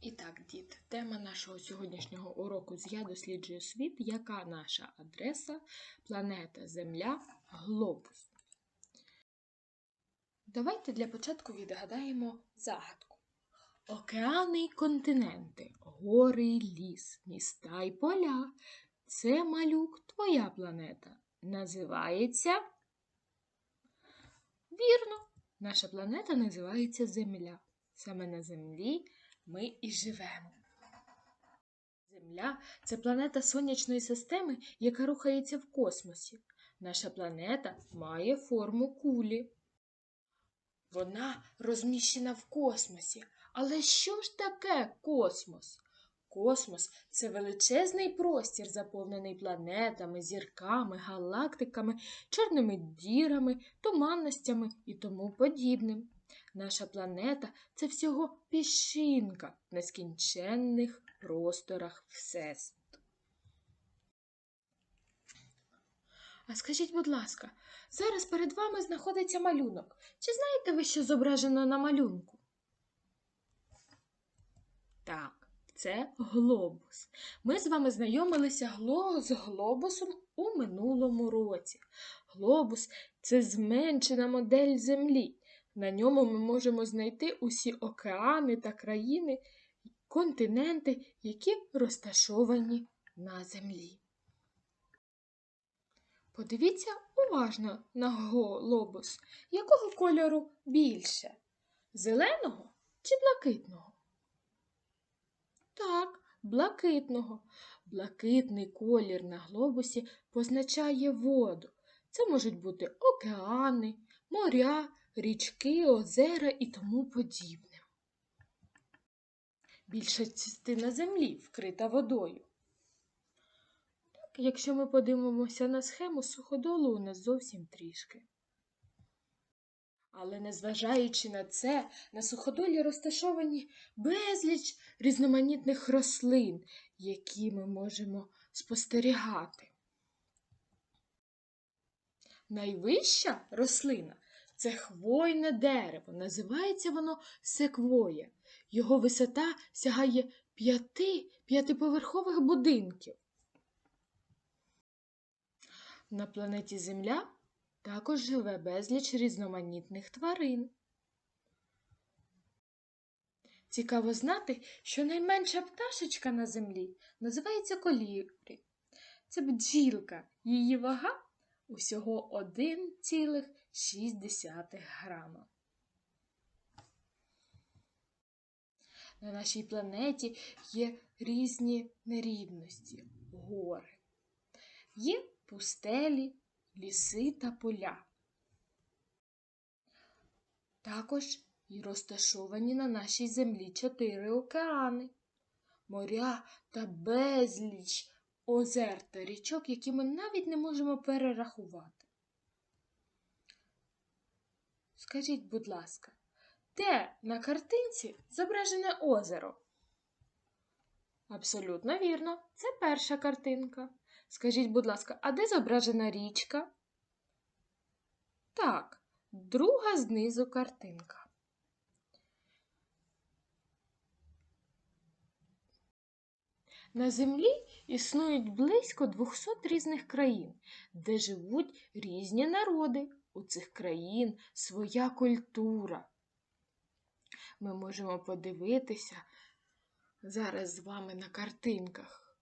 І так, діти, тема нашого сьогоднішнього уроку з Я досліджую світ. Яка наша адреса? Планета Земля, глобус. Давайте для початку відгадаємо загадку. Океани й континенти, гори й ліс, міста й поля. Це малюк твоя планета. Називається. Вірно, наша планета називається Земля. Саме на Землі ми і живемо. Земля це планета сонячної системи, яка рухається в космосі. Наша планета має форму кулі. Вона розміщена в космосі. Але що ж таке космос? Космос це величезний простір, заповнений планетами, зірками, галактиками, чорними дірами, туманностями і тому подібним. Наша планета це всього піщинка в нескінченних просторах Всесвіту. А скажіть, будь ласка, зараз перед вами знаходиться малюнок. Чи знаєте ви, що зображено на малюнку? Так, це глобус. Ми з вами знайомилися з глобусом у минулому році. Глобус це зменшена модель Землі. На ньому ми можемо знайти усі океани та країни, континенти, які розташовані на землі. Подивіться уважно на глобус. Якого кольору більше? Зеленого чи блакитного? Так, блакитного. Блакитний колір на глобусі позначає воду. Це можуть бути океани, моря, річки, озера і тому подібне. Більша частина землі вкрита водою. Так, якщо ми подивимося на схему суходолу, у нас зовсім трішки. Але незважаючи на це, на суходолі розташовані безліч різноманітних рослин, які ми можемо спостерігати. Найвища рослина це хвойне дерево. Називається воно секвоя. Його висота сягає п'яти п'ятиповерхових будинків. На планеті Земля також живе безліч різноманітних тварин. Цікаво знати, що найменша пташечка на землі називається колібрі. Це бджілка. Її вага усього 1,6 грама. На нашій планеті є різні нерівності, гори. Є пустелі, ліси та поля. Також і розташовані на нашій землі чотири океани, моря та безліч озер та річок, які ми навіть не можемо перерахувати. Скажіть, будь ласка, де на картинці зображене озеро? Абсолютно вірно, це перша картинка. Скажіть, будь ласка, а де зображена річка? Так, друга знизу картинка. На Землі існують близько 200 різних країн, де живуть різні народи. У цих країн своя культура. Ми можемо подивитися зараз з вами на картинках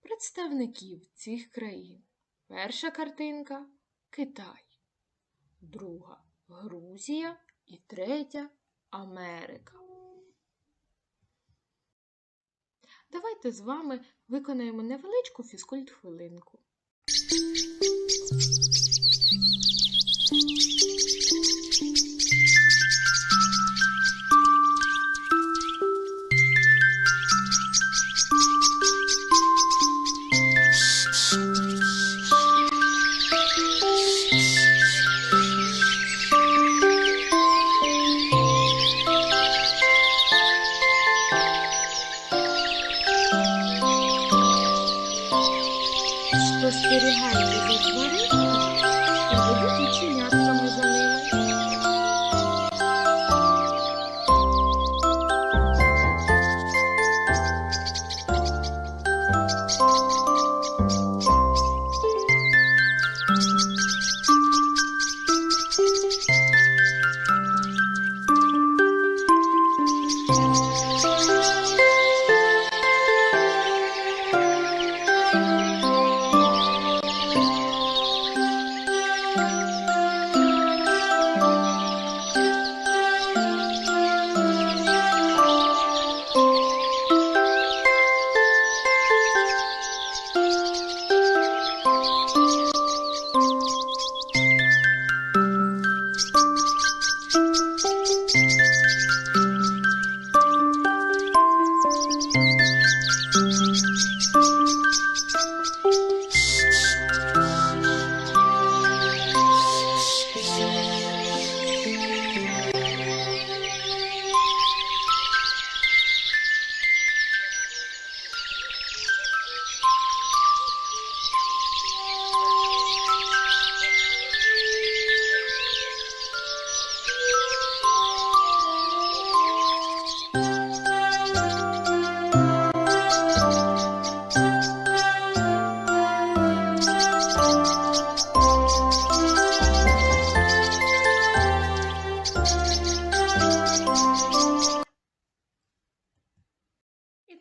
представників цих країн. Перша картинка Китай, друга Грузія і третя Америка. Давайте з вами виконаємо невеличку фізкульт-хвилинку. Спостерігайте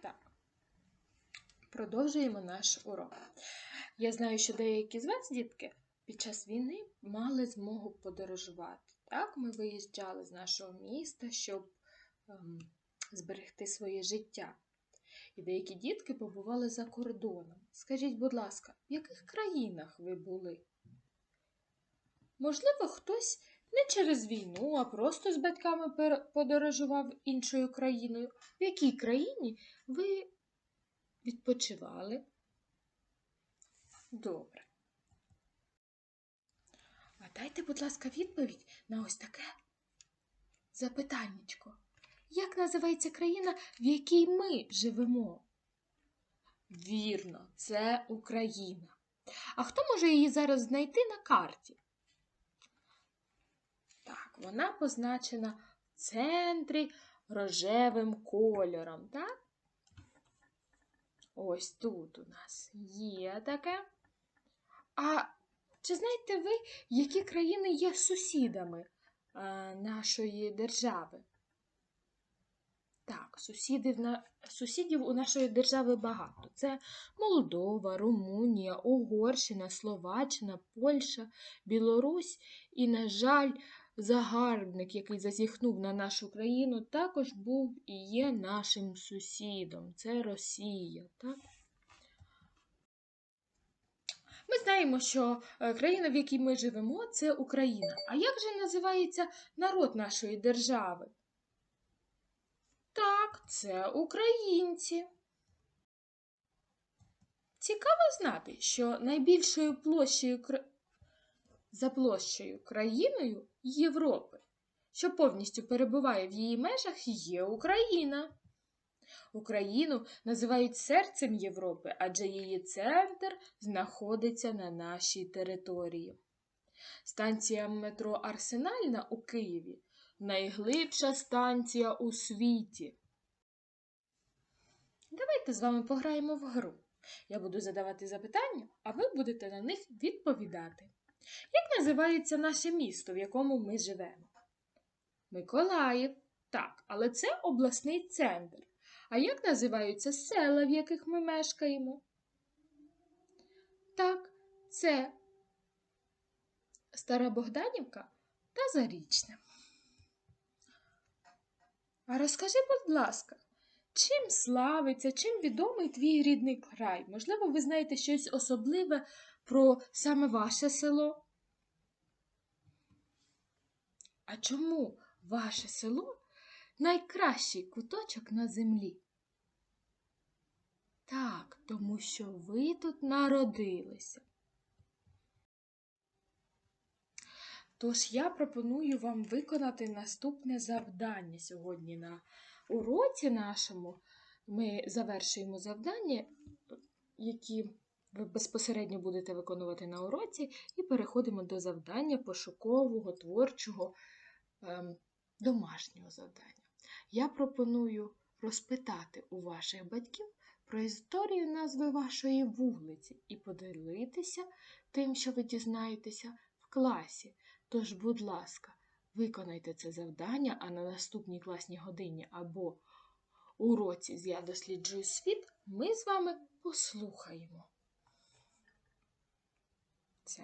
так, продовжуємо наш урок. Я знаю, що деякі з вас, дітки, під час війни мали змогу подорожувати. Так, ми виїжджали з нашого міста, щоб ем, зберегти своє життя. І деякі дітки побували за кордоном. Скажіть, будь ласка, в яких країнах ви були? Можливо, хтось не через війну, а просто з батьками подорожував іншою країною. В якій країні ви відпочивали? Добре. А дайте, будь ласка, відповідь на ось таке запитаннячко. Як називається країна, в якій ми живемо? Вірно, це Україна. А хто може її зараз знайти на карті? Вона позначена в центрі рожевим кольором, так? Ось тут у нас є таке. А чи знаєте ви, які країни є сусідами а, нашої держави? Так, сусідів, на... сусідів у нашої держави багато. Це Молдова, Румунія, Угорщина, Словаччина, Польща, Білорусь і, на жаль, загарбник, який зазіхнув на нашу країну, також був і є нашим сусідом. Це Росія. Так? Ми знаємо, що е, країна, в якій ми живемо, це Україна. А як же називається народ нашої держави? Так, це українці. Цікаво знати, що найбільшою площею за площею країною Європи, що повністю перебуває в її межах, є Україна. Україну називають серцем Європи, адже її центр знаходиться на нашій території. Станція метро Арсенальна у Києві найглибша станція у світі. Давайте з вами пограємо в гру. Я буду задавати запитання, а ви будете на них відповідати. Як називається наше місто, в якому ми живемо? Миколаїв. Так, але це обласний центр. А як називаються села, в яких ми мешкаємо? Так, це Стара Богданівка та Зарічне. А розкажи, будь ласка, чим славиться, чим відомий твій рідний край? Можливо, ви знаєте щось особливе про саме ваше село? А чому ваше село найкращий куточок на землі? Так, тому що ви тут народилися. Тож я пропоную вам виконати наступне завдання сьогодні на уроці нашому. Ми завершуємо завдання, які ви безпосередньо будете виконувати на уроці, і переходимо до завдання пошукового, творчого, ем, домашнього завдання. Я пропоную розпитати у ваших батьків про історію назви вашої вулиці і поділитися тим, що ви дізнаєтеся в класі. Тож, будь ласка, Виконайте це завдання, а на наступній класній годині або уроці з Я досліджую світ ми з вами послухаємо. Це.